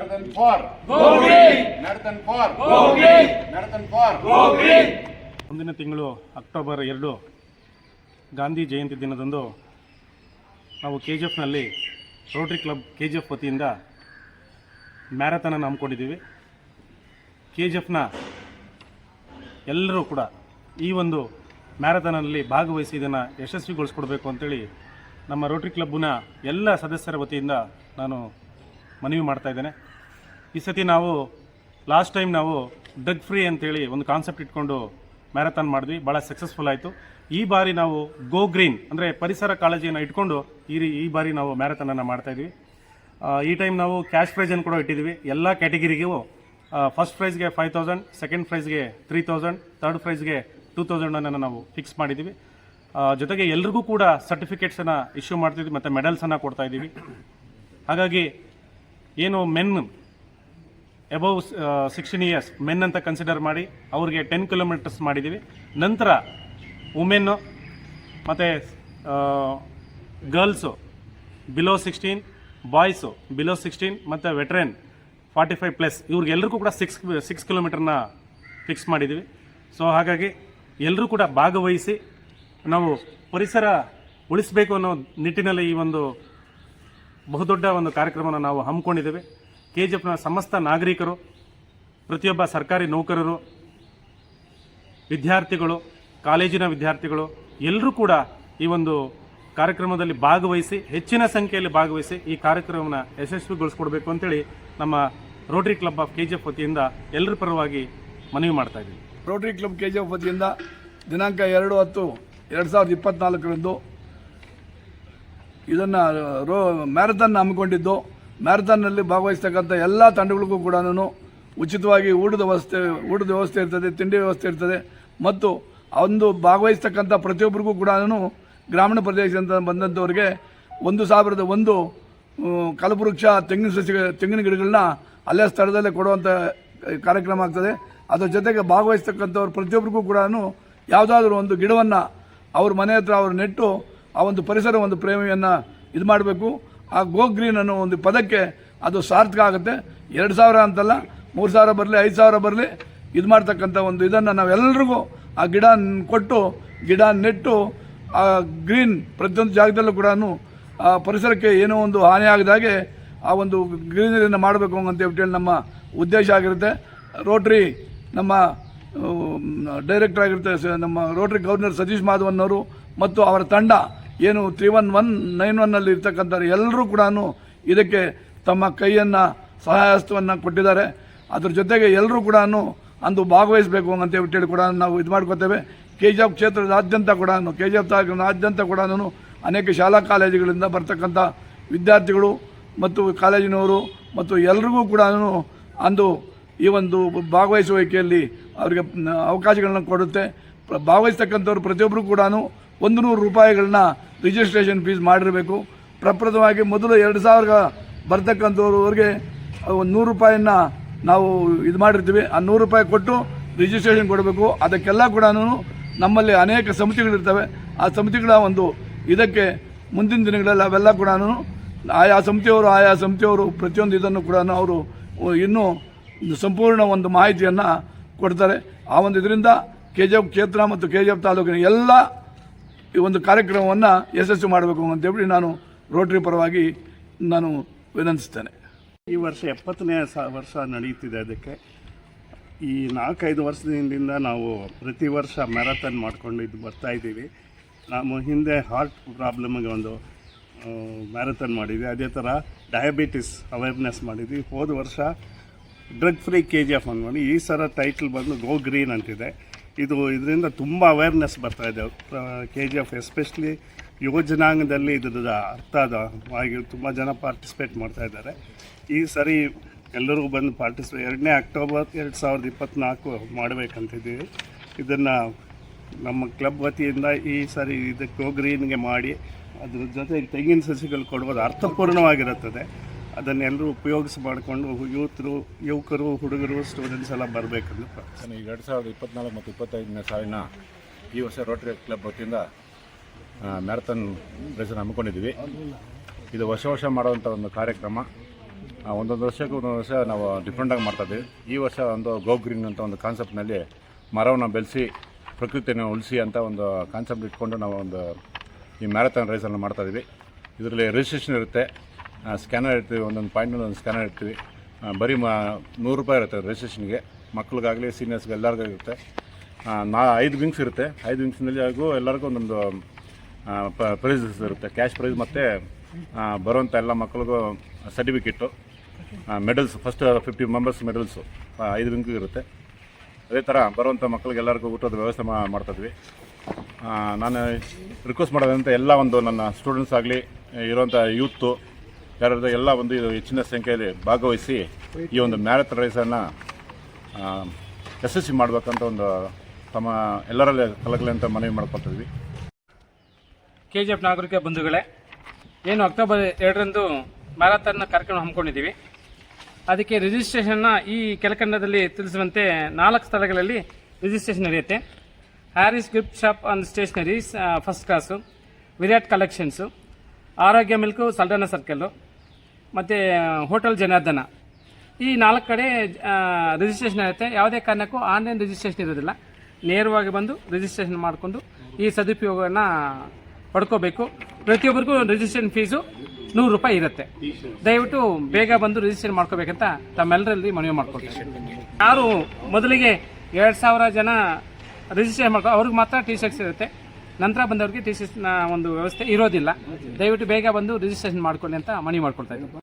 Marathon for Marathon for Marathon for ಮುಂದಿನ ತಿಂಗಳು October ಎರಡು ಗಾಂಧಿ ಜಯಂತಿ ದಿನದಂದು ನಾವು K G ಎಫ್ನಲ್ಲಿ rotary club K G F ವತಿಯಿಂದ ಮ್ಯಾರಥಾನನ್ನು ಹಮ್ಮಿಕೊಂಡಿದ್ದೀವಿ. ಕೆ ಜಿ ಎಫ್ನ ಎಲ್ಲರೂ ಕೂಡ ಈ ಒಂದು ಮ್ಯಾರಥಾನಲ್ಲಿ ಭಾಗವಹಿಸಿ ಇದನ್ನು ಯಶಸ್ವಿಗೊಳಿಸ್ಕೊಡ್ಬೇಕು ಅಂತೇಳಿ ನಮ್ಮ ರೋಟ್ರಿ ಕ್ಲಬ್ನ ಎಲ್ಲ ಸದಸ್ಯರ ವತಿಯಿಂದ ನಾನು ಮನವಿ ಮಾಡ್ತಾ ಇದ್ದೇನೆ. ಈ ಸತಿ ನಾವು ಲಾಸ್ಟ್ ಟೈಮ್ ನಾವು ಡ್ರಗ್ ಫ್ರೀ ಅಂತೇಳಿ ಒಂದು ಕಾನ್ಸೆಪ್ಟ್ ಇಟ್ಕೊಂಡು ಮ್ಯಾರಥಾನ್ ಮಾಡಿದ್ವಿ. ಭಾಳ ಸಕ್ಸಸ್ಫುಲ್ ಆಯಿತು. ಈ ಬಾರಿ ನಾವು ಗೋ ಗ್ರೀನ್ ಅಂದರೆ ಪರಿಸರ ಕಾಳಜಿಯನ್ನು ಇಟ್ಕೊಂಡು ಈ ರೀ- ಈ ಬಾರಿ ನಾವು ಮ್ಯಾರಥಾನನ್ನು ಮಾಡ್ತಾ ಇದ್ವಿ. ಈ ಟೈಮ್ ನಾವು ಕ್ಯಾಶ್ ಪ್ರೈಸನ್ನು ಕೂಡ ಇಟ್ಟಿದ್ದೀವಿ. ಎಲ್ಲ ಕ್ಯಾಟಗಿರಿಗೂ ಫಸ್ಟ್ ಪ್ರೈಸ್ಗೆ ಫೈವ್ ತೌಸಂಡ್ ಸೆಕೆಂಡ್ ಪ್ರೈಸ್ಗೆ ತ್ರೀ ತೌಸಂಡ್ ತರ್ಡ್ ಪ್ರೈಸ್ಗೆ ಟೂ ತೌಸಂಡನ್ನು ನಾವು ಫಿಕ್ಸ್ ಮಾಡಿದ್ದೀವಿ. ಜೊತೆಗೆ ಎಲ್ರಿಗೂ ಕೂಡ ಸರ್ಟಿಫಿಕೇಟ್ಸನ್ನು ಇಶ್ಯೂ ಮಾಡ್ತಿದ್ವಿ ಮತ್ತು ಮೆಡಲ್ಸನ್ನು ಕೊಡ್ತಾಯಿದ್ದೀವಿ ಹಾಗಾಗಿ ಏನು men above sixteen years men ಅಂತ ಕನ್ಸಿಡರ್ ಮಾಡಿ, ಅವ್ರಿಗೆ ಟೆನ್ ಕಿಲೋಮೀಟರ್ಸ್ ಮಾಡಿದ್ದೀವಿ ನಂತರ ವುಮೆನ್ನು ಮತ್ತು girls below sixteen boys below sixteen ಮತ್ತು ವೆಟ್ರೆನ್ ಫಾರ್ಟಿ ಫೈವ್ ಪ್ಲಸ್ ಇವ್ರಿಗೆಲ್ರಿಗೂ ಕೂಡ ಸಿಕ್ಸ್ ಸಿಕ್ಸ್ ಕಿಲೋಮೀಟರ್ನ ಫಿಕ್ಸ್ ಮಾಡಿದ್ದೀವಿ ಸೊ ಹಾಗಾಗಿ ಎಲ್ಲರೂ ಕೂಡ ಭಾಗವಹಿಸಿ ನಾವು ಪರಿಸರ ಉಳಿಸಬೇಕು ಅನ್ನೋ ನಿಟ್ಟಿನಲ್ಲಿ ಈ ಒಂದು ಬಹುದೊಡ್ಡ ಒಂದು ಕಾರ್ಯಕ್ರಮವನ್ನು ನಾವು ಹಮ್ಮಿಕೊಂಡಿದ್ದೇವೆ. ಕೆ ಜಿ ಎಫ್ನ ಸಮಸ್ತ ನಾಗರಿಕರು, ಪ್ರತಿಯೊಬ್ಬ ಸರ್ಕಾರಿ ನೌಕರರು, ವಿದ್ಯಾರ್ಥಿಗಳು, ಕಾಲೇಜಿನ ವಿದ್ಯಾರ್ಥಿಗಳು, ಎಲ್ಲರೂ ಕೂಡ ಈ ಒಂದು ಕಾರ್ಯಕ್ರಮದಲ್ಲಿ ಭಾಗವಹಿಸಿ, ಹೆಚ್ಚಿನ ಸಂಖ್ಯೆಯಲ್ಲಿ ಭಾಗವಹಿಸಿ ಈ ಕಾರ್ಯಕ್ರಮವನ್ನು ಯಶಸ್ವಿಗೊಳಿಸ್ಕೊಡ್ಬೇಕು ಅಂತೇಳಿ ನಮ್ಮ rotary club of K G F ವತಿಯಿಂದ ಎಲ್ಲರ ಪರವಾಗಿ ಮನವಿ ಮಾಡ್ತಾ ಇದ್ದೀವಿ rotary club K G F ವತಿಯಿಂದ ದಿನಾಂಕ ಎರಡು ಹತ್ತು, ಎರಡು ಸಾವಿರದ ಇಪ್ಪತ್ನಾಲ್ಕರಂದು ಇದನ್ನು ರೋ ಮ್ಯಾರಥಾನ್ ಹಮ್ಮಿಕೊಂಡಿದ್ದು. ಮ್ಯಾರಥಾನ್ನಲ್ಲಿ ಭಾಗವಹಿಸ್ತಕ್ಕಂಥ ಎಲ್ಲ ತಂಡಗಳಿಗೂ ಕೂಡ ಉಚಿತವಾಗಿ ಊಟದ ವ್ಯವಸ್ಥೆ ಊಟದ ವ್ಯವಸ್ಥೆ ಇರ್ತದೆ, ತಿಂಡಿ ವ್ಯವಸ್ಥೆ ಇರ್ತದೆ. ಮತ್ತು ಒಂದು ಭಾಗವಹಿಸ್ತಕ್ಕಂಥ ಪ್ರತಿಯೊಬ್ಬರಿಗೂ ಕೂಡ ಗ್ರಾಮೀಣ ಪ್ರದೇಶದಿಂದ ಬಂದಂಥವ್ರಿಗೆ ಒಂದು ಸಾವಿರದ ಒಂದು ಕಲ್ಪವೃಕ್ಷ ತೆಂಗಿನ ಸಸಿ, ತೆಂಗಿನ ಗಿಡಗಳನ್ನ ಅಲ್ಲೇ ಸ್ಥಳದಲ್ಲೇ ಕೊಡುವಂಥ ಕಾರ್ಯಕ್ರಮ ಆಗ್ತದೆ. ಅದರ ಜೊತೆಗೆ ಭಾಗವಹಿಸ್ತಕ್ಕಂಥವ್ರು ಪ್ರತಿಯೊಬ್ಬರಿಗೂ ಕೂಡ ಯಾವುದಾದ್ರೂ ಒಂದು ಗಿಡವನ್ನು ಅವ್ರ ಮನೆ ಹತ್ರ ಅವ್ರು ನೆಟ್ಟು ಆ ಒಂದು ಪರಿಸರ, ಒಂದು ಪ್ರೇಮಿಯನ್ನು ಇದು ಮಾಡಬೇಕು. ಆ ಗೋ ಗ್ರೀನ್ ಅನ್ನೋ ಒಂದು ಪದಕ್ಕೆ ಅದು ಸಾರ್ಥಕ ಆಗುತ್ತೆ. ಎರಡು ಸಾವಿರ ಅಂತಲ್ಲ, ಮೂರು ಸಾವಿರ ಬರಲಿ, ಐದು ಸಾವಿರ ಬರಲಿ, ಇದು ಮಾಡ್ತಕ್ಕಂಥ ಒಂದು ಇದನ್ನು ನಾವೆಲ್ಲರಿಗೂ ಆ ಗಿಡ ಕೊಟ್ಟು, ಗಿಡ ನೆಟ್ಟು, ಆ ಗ್ರೀನ್ ಪ್ರತಿಯೊಂದು ಜಾಗದಲ್ಲೂ ಕೂಡ ಆ ಪರಿಸರಕ್ಕೆ ಏನೋ ಒಂದು ಹಾನಿ ಆಗದಾಗೆ ಆ ಒಂದು ಗ್ರೀನರಿಯನ್ನು ಮಾಡಬೇಕು ಅಂತ ಹೇಳಿ ನಮ್ಮ ಉದ್ದೇಶ ಆಗಿರುತ್ತೆ. ರೋಟ್ರಿ ನಮ್ಮ ಡೈರೆಕ್ಟರ್ ಆಗಿರುತ್ತೆ ನಮ್ಮ ರೋಟ್ರಿ ಗವರ್ನರ್ ಸತೀಶ್ ಮಾಧವನ್ ಅವರು ಮತ್ತು ಅವರ ತಂಡ ಏನು ತ್ರೀ ಒನ್ ಒನ್ ನೈನ್ ಒನ್ನಲ್ಲಿ ಇರ್ತಕ್ಕಂಥ ಎಲ್ಲರೂ ಕೂಡ ಇದಕ್ಕೆ ತಮ್ಮ ಕೈಯನ್ನು, ಸಹಾಯಹಸ್ತವನ್ನು ಕೊಟ್ಟಿದ್ದಾರೆ. ಅದ್ರ ಜೊತೆಗೆ ಎಲ್ಲರೂ ಕೂಡ ಅಂದು ಭಾಗವಹಿಸಬೇಕು ಅಂತ ಹೇಳಿ ಕೂಡ ನಾವು ಇದು ಮಾಡ್ಕೋತೇವೆ. ಕೆ ಜಿ ಎಫ್ ಕ್ಷೇತ್ರದಾದ್ಯಂತ ಕೂಡ ಕೆ ಜಿ ಎಫ್ ತಾಲೂಕಿನಾದ್ಯಂತ ಕೂಡ ಅನೇಕ ಶಾಲಾ ಕಾಲೇಜುಗಳಿಂದ ಬರ್ತಕ್ಕಂಥ ವಿದ್ಯಾರ್ಥಿಗಳು ಮತ್ತು ಕಾಲೇಜಿನವರು ಮತ್ತು ಎಲ್ರಿಗೂ ಕೂಡ ಅಂದು ಈ ಒಂದು ಭಾಗವಹಿಸುವಿಕೆಯಲ್ಲಿ ಅವರಿಗೆ ಅವಕಾಶಗಳನ್ನ ಕೊಡುತ್ತೆ. ಭಾಗವಹಿಸ್ತಕ್ಕಂಥವ್ರು ಪ್ರತಿಯೊಬ್ಬರು ಕೂಡ ಒಂದು ನೂರು ರೂಪಾಯಿಗಳನ್ನ ರಿಜಿಸ್ಟ್ರೇಷನ್ ಫೀಸ್ ಮಾಡಿರಬೇಕು. ಪ್ರಪ್ರಥಮವಾಗಿ ಮೊದಲು ಎರಡು ಸಾವಿರ ಬರ್ತಕ್ಕಂಥವ್ರವ್ರಿಗೆ ಒಂದು ನೂರು ರೂಪಾಯಿಯನ್ನು ನಾವು ಇದು ಮಾಡಿರ್ತೀವಿ. ಆ ನೂರು ರೂಪಾಯಿ ಕೊಟ್ಟು ರಿಜಿಸ್ಟ್ರೇಷನ್ ಕೊಡಬೇಕು. ಅದಕ್ಕೆಲ್ಲ ಕೂಡ ನಮ್ಮಲ್ಲಿ ಅನೇಕ ಸಮಿತಿಗಳಿರ್ತವೆ. ಆ ಸಮಿತಿಗಳ ಒಂದು ಇದಕ್ಕೆ ಮುಂದಿನ ದಿನಗಳಲ್ಲಿ ಅವೆಲ್ಲ ಕೂಡ ಆಯಾ ಸಮಿತಿಯವರು ಆಯಾ ಸಮಿತಿಯವರು ಪ್ರತಿಯೊಂದು ಇದನ್ನು ಕೂಡ ಅವರು ಇನ್ನೂ ಸಂಪೂರ್ಣ ಒಂದು ಮಾಹಿತಿಯನ್ನು ಕೊಡ್ತಾರೆ. ಆ ಒಂದು ಇದರಿಂದ ಕೆ ಜಿ ಎಫ್ ಕ್ಷೇತ್ರ ಮತ್ತು ಕೆ ಜಿ ಎಫ್ ತಾಲೂಕಿನ ಎಲ್ಲ ಈ ಒಂದು ಕಾರ್ಯಕ್ರಮವನ್ನು ಯಶಸ್ವಿ ಮಾಡಬೇಕು ಅಂತೇಳಿ ನಾನು ರೋಟರಿ ಪರವಾಗಿ ನಾನು ವಿನಂತಿಸ್ತೇನೆ. ಈ ವರ್ಷ ಎಪ್ಪತ್ತನೇ ಸ ವರ್ಷ ನಡೆಯುತ್ತಿದೆ ಅದಕ್ಕೆ. ಈ ನಾಲ್ಕೈದು ವರ್ಷದಿಂದ ನಾವು ಪ್ರತಿ ವರ್ಷ ಮ್ಯಾರಥಾನ್ ಮಾಡ್ಕೊಂಡು ಇದು ಬರ್ತಾ ಇದ್ದೀವಿ. ನಾವು ಹಿಂದೆ ಹಾರ್ಟ್ ಪ್ರಾಬ್ಲಮ್ಗೆ ಒಂದು ಮ್ಯಾರಥಾನ್ ಮಾಡಿದ್ವಿ. ಅದೇ ಥರ ಡಯಾಬಿಟಿಸ್ ಅವೇರ್ನೆಸ್ ಮಾಡಿದ್ವಿ. ಹೋದ ವರ್ಷ drug free K G F ಅಂದ್ಕೊಂಡು ಈ ಸಲ ಟೈಟ್ಲ್ ಬಂದು ಗೋ ಗ್ರೀನ್ ಅಂತಿದೆ. ಇದು ಇದರಿಂದ ತುಂಬ ಅವೇರ್ನೆಸ್ ಬರ್ತಾ ಇದೆ. ಕೆ ಜಿ ಎಫ್ ಎಸ್ಪೆಷಲಿ ಯುವ ಜನಾಂಗದಲ್ಲಿ ಇದ್ರದ್ದು ಅರ್ಥ ಅದ ಆಗಿ ತುಂಬ ಜನ ಪಾರ್ಟಿಸಿಪೇಟ್ ಮಾಡ್ತಾ ಇದ್ದಾರೆ. ಈ ಸರಿ ಎಲ್ಲರಿಗೂ ಬಂದು ಪಾರ್ಟಿಸಿಪೇಟ್ ಎರಡನೇ ಅಕ್ಟೋಬರ್ ಎರಡು ಸಾವಿರದ ಇಪ್ಪತ್ತ್ನಾಲ್ಕು ಮಾಡಬೇಕಂತಿದ್ದೀವಿ. ಇದನ್ನು ನಮ್ಮ ಕ್ಲಬ್ ವತಿಯಿಂದ ಈ ಸರಿ ಇದಕ್ಕೆ ಗ್ರೀನ್ಗೆ ಮಾಡಿ, ಅದ್ರ ಜೊತೆಗೆ ತೆಂಗಿನ ಸಸಿಗಳು ಕೊಡುವುದು ಅರ್ಥಪೂರ್ಣವಾಗಿರುತ್ತದೆ. ಅದನ್ನೆಲ್ಲರೂ ಉಪಯೋಗಿಸಿ ಮಾಡಿಕೊಂಡು ಯುವತರು, ಯುವಕರು, ಹುಡುಗರು ಸ್ಟೂಡೆಂಟ್ಸ್ ಎಲ್ಲ ಬರಬೇಕಂತ ಪ್ರಾರ್ಥನೆ ಈಗ ಎರಡು ಸಾವಿರದ ಇಪ್ಪತ್ನಾಲ್ಕು ಮತ್ತು ಇಪ್ಪತ್ತೈದನೇ ಸಾಲಿನ ಈ ವರ್ಷ ರೋಟರಿ ಕ್ಲಬ್ ವತಿಯಿಂದ ಮ್ಯಾರಥಾನ್ ರೇಸನ್ನು ಹಮ್ಮಿಕೊಂಡಿದ್ದೀವಿ. ಇದು ವರ್ಷ ವರ್ಷ ಮಾಡುವಂಥ ಒಂದು ಕಾರ್ಯಕ್ರಮ. ಒಂದೊಂದು ವರ್ಷಕ್ಕೂ ಒಂದೊಂದು ವರ್ಷ ನಾವು ಡಿಫ್ರೆಂಟಾಗಿ ಮಾಡ್ತಾಯಿದ್ದೀವಿ ಈ ವರ್ಷ ಒಂದು ಗೋ ಗ್ರೀನ್ ಅಂತ ಒಂದು ಕಾನ್ಸೆಪ್ಟ್ನಲ್ಲಿ ಮರವನ್ನು ಬೆಳೆಸಿ, ಪ್ರಕೃತಿಯನ್ನು ಉಳಿಸಿ ಅಂತ ಒಂದು ಕಾನ್ಸೆಪ್ಟ್ ಇಟ್ಕೊಂಡು ನಾವು ಒಂದು ಈ ಮ್ಯಾರಥಾನ್ ರೇಸನ್ನು ಮಾಡ್ತಾಯಿದ್ವಿ ಇದರಲ್ಲಿ ರಿಜಿಸ್ಟ್ರೇಷನ್ ಇರುತ್ತೆ. ಸ್ಕ್ಯಾನರ್ ಇರ್ತೀವಿ ಒಂದೊಂದು ಪಾಯಿಂಟ್ನಲ್ಲಿ ಒಂದು ಸ್ಕ್ಯಾನರ್ ಇರ್ತೀವಿ ಬರೀ ಮಾ, ನೂರು ರೂಪಾಯಿ ಇರುತ್ತೆ ರಿಜಿಸ್ಟ್ರೇಷನ್ಗೆ ಮಕ್ಳಿಗಾಗಲಿ ಸೀನಿಯರ್ಸ್ಗೆ ಎಲ್ಲರಿಗೂ ಇರುತ್ತೆ. ನಾ, ಐದು ವಿಂಗ್ಸ್ ಇರುತ್ತೆ. ಐದು ವಿಂಗ್ಸ್ನಲ್ಲಿ ಹಾಗೂ ಎಲ್ಲರಿಗೂ ಒಂದೊಂದು ಪ್ರೈಸಸ್ ಇರುತ್ತೆ. ಕ್ಯಾಶ್ ಪ್ರೈಸ್ ಮತ್ತು ಬರುವಂಥ ಎಲ್ಲ ಮಕ್ಕಳಿಗೂ certificate medals first fifty members medals ಐದು ವಿಂಗ್ ಇರುತ್ತೆ. ಅದೇ ಥರ ಬರುವಂಥ ಮಕ್ಕಳಿಗೆ ಎಲ್ಲರಿಗೂ ಊಟದ ವ್ಯವಸ್ಥೆ ಮಾಡ್ತಾಯಿದ್ವಿ ನಾನು ರಿಕ್ವೆಸ್ಟ್ ಮಾಡೋದಂತ ಎಲ್ಲ ಒಂದು ನನ್ನ ಸ್ಟೂಡೆಂಟ್ಸ್ ಆಗಲಿ ಇರುವಂಥ ಯೂತ್ತು ಯಾರಾದ್ರೂ ಎಲ್ಲ ಒಂದು ಇದು ಹೆಚ್ಚಿನ ಸಂಖ್ಯೆಯಲ್ಲಿ ಭಾಗವಹಿಸಿ ಈ ಒಂದು ಮ್ಯಾರಥಾನ್ ರೇಸನ್ನು ಯಶಸ್ವಿ ಮಾಡಬೇಕಂತ ಒಂದು ತಮ್ಮ ಎಲ್ಲರಲ್ಲಿ ಕಲಕಲೆ ಅಂತ ಮನವಿ ಮಾಡ್ಕೊತಿದ್ವಿ ಕೆ ಜಿ ಎಫ್ ನಾಗರಿಕ ಬಂಧುಗಳೇ, ಏನು ಅಕ್ಟೋಬರ್ ಎರಡರಂದು ಮ್ಯಾರಥಾನ್ನ ಕಾರ್ಯಕ್ರಮ ಹಮ್ಮಿಕೊಂಡಿದ್ದೀವಿ. ಅದಕ್ಕೆ ರಿಜಿಸ್ಟ್ರೇಷನ್ನ ಈ ಕೆಳಕಂಡದಲ್ಲಿ ತಿಳಿಸುವಂತೆ ನಾಲ್ಕು ಸ್ಥಳಗಳಲ್ಲಿ ರಿಜಿಸ್ಟ್ರೇಷನ್ ನಡೆಯುತ್ತೆ. Harris gift shop and stationeries first class Virat collections Arogya milk Saldanha circle ಮತ್ತು ಹೋಟೆಲ್ ಜನಾರ್ದನ. ಈ ನಾಲ್ಕು ಕಡೆ ರಿಜಿಸ್ಟ್ರೇಷನ್ ಇರುತ್ತೆ. ಯಾವುದೇ ಕಾರಣಕ್ಕೂ ಆನ್ಲೈನ್ ರಿಜಿಸ್ಟ್ರೇಷನ್ ಇರೋದಿಲ್ಲ. ನೇರವಾಗಿ ಬಂದು ರಿಜಿಸ್ಟ್ರೇಷನ್ ಮಾಡಿಕೊಂಡು ಈ ಸದುಪಯೋಗವನ್ನು ಪಡ್ಕೋಬೇಕು. ಪ್ರತಿಯೊಬ್ಬರಿಗೂ ರಿಜಿಸ್ಟ್ರೇಷನ್ ಫೀಸು ನೂರು ರೂಪಾಯಿ ಇರುತ್ತೆ. ದಯವಿಟ್ಟು ಬೇಗ ಬಂದು ರಿಜಿಸ್ಟ್ರೇಷನ್ ಮಾಡ್ಕೋಬೇಕಂತ ತಮ್ಮೆಲ್ಲರಲ್ಲಿ ಮನವಿ ಮಾಡ್ಕೊಳ್ತೀನಿ. ಯಾರು ಮೊದಲಿಗೆ ಎರಡು ಸಾವಿರ ಜನ ರಿಜಿಸ್ಟ್ರೇಷನ್ ಮಾಡ್ಕೊ, ಅವ್ರಿಗೆ ಮಾತ್ರ ಟಿ ಶರ್ಟ್ಸ್ ಇರುತ್ತೆ. ನಂತರ ಬಂದವ್ರಿಗೆ ಟಿ ಶರ್ಟ್ಸ್ನ ಒಂದು ವ್ಯವಸ್ಥೆ ಇರೋದಿಲ್ಲ. ದಯವಿಟ್ಟು ಬೇಗ ಬಂದು ರಿಜಿಸ್ಟ್ರೇಷನ್ ಮಾಡ್ಕೊಳ್ಳಿ ಅಂತ ಮನವಿ ಮಾಡ್ಕೊಳ್ತಾ ಇದ್ದೀನಿ.